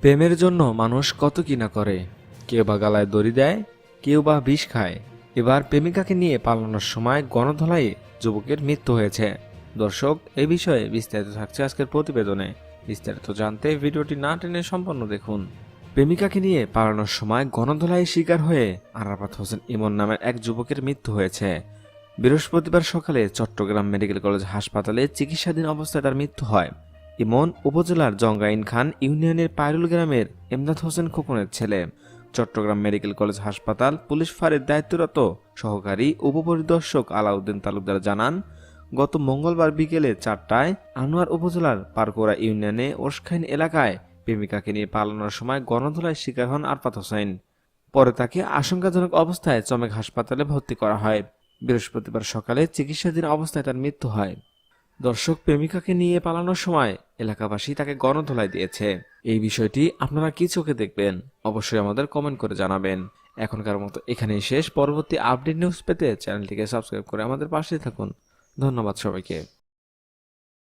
প্রেমের জন্য মানুষ কত কি না করে। কেউ বা গালায় দড়ি দেয়, কেউ বা বিষ খায়। এবার প্রেমিকাকে নিয়ে পালানোর সময় গণধলাইয়ে যুবকের মৃত্যু হয়েছে। দর্শক, এ বিষয়ে বিস্তারিত থাকছে আজকের প্রতিবেদনে। বিস্তারিত জানতে ভিডিওটি না টেনে সম্পন্ন দেখুন। প্রেমিকাকে নিয়ে পালানোর সময় গণধলাইয়ের শিকার হয়ে আরাফাত হোসেন ইমন নামের এক যুবকের মৃত্যু হয়েছে। বৃহস্পতিবার সকালে চট্টগ্রাম মেডিকেল কলেজ হাসপাতালে চিকিৎসাধীন অবস্থায় তার মৃত্যু হয়। ইমন উপজেলার জঙ্গাইন খান ইউনিয়নের পায়রুল গ্রামের এমদাদ হোসেন খোকনের ছেলে। চট্টগ্রাম মেডিকেল কলেজ হাসপাতাল পুলিশ ফাঁড়ির দায়িত্বরত সহকারী উপপরিদর্শক আলাউদ্দিন তালুকদার জানান, গত মঙ্গলবার বিকেলে চারটায় আনোয়ার উপজেলার পারকোরা ইউনিয়নে ওরসখাইন এলাকায় প্রেমিকাকে নিয়ে পালানোর সময় গণধোলায় শিকার হন আরফাত হোসেন। পরে তাকে আশঙ্কাজনক অবস্থায় চমেক হাসপাতালে ভর্তি করা হয়। বৃহস্পতিবার সকালে চিকিৎসাধীন অবস্থায় তার মৃত্যু হয়। দর্শক প্রেমিকাকে নিয়ে পালানোর সময় এলাকাবাসী তাকে গণধোলাই দিয়েছে। এই বিষয়টি আপনারা কি চোখে দেখবেন? অবশ্যই আমাদের কমেন্ট করে জানাবেন। এখনকার মতো এখানেই শেষ। পরবর্তী আপডেট নিউজ পেতে চ্যানেলটিকে সাবস্ক্রাইব করে আমাদের পাশে থাকুন। ধন্যবাদ সবাইকে।